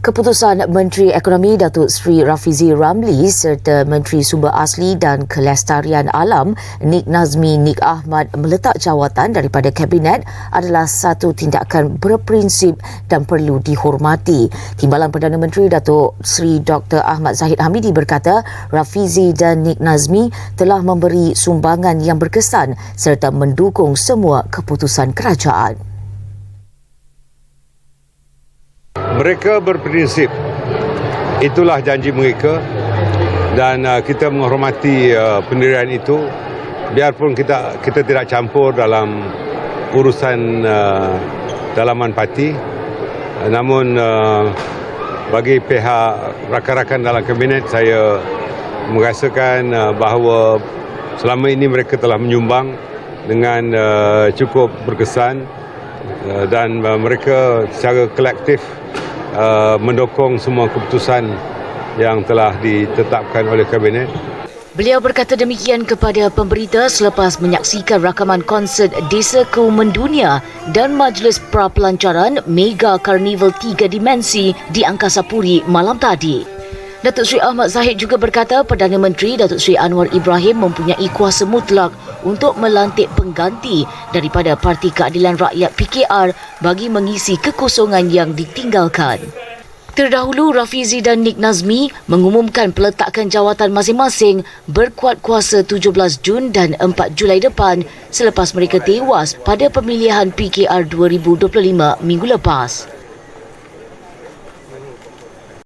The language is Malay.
Keputusan Menteri Ekonomi Datuk Seri Rafizi Ramli serta Menteri Sumber Asli dan Kelestarian Alam Nik Nazmi Nik Ahmad meletak jawatan daripada Kabinet adalah satu tindakan berprinsip dan perlu dihormati. Timbalan Perdana Menteri Datuk Seri Dr. Ahmad Zahid Hamidi berkata Rafizi dan Nik Nazmi telah memberi sumbangan yang berkesan serta mendukung semua keputusan kerajaan. Mereka berprinsip itulah janji mereka. Dan uh, kita menghormati uh, pendirian itu. Biarpun kita kita tidak campur dalam urusan uh, dalaman parti uh, namun uh, bagi pihak rakan-rakan dalam kabinet saya merasakan uh, bahawa selama ini mereka telah menyumbang dengan uh, cukup berkesan uh, dan uh, mereka secara kolektif uh, mendukung semua keputusan yang telah ditetapkan oleh kabinet. Beliau berkata demikian kepada pemberita selepas menyaksikan rakaman konsert Desa Ku Mendunia dan Majlis Prapelancaran Mega Carnival 3 Dimensi di Angkasa Puri malam tadi. Datuk Seri Ahmad Zahid juga berkata Perdana Menteri Datuk Seri Anwar Ibrahim mempunyai kuasa mutlak untuk melantik pengganti daripada Parti Keadilan Rakyat PKR bagi mengisi kekosongan yang ditinggalkan. Terdahulu, Rafizi dan Nik Nazmi mengumumkan peletakan jawatan masing-masing berkuat kuasa 17 Jun dan 4 Julai depan selepas mereka tewas pada pemilihan PKR 2025 minggu lepas.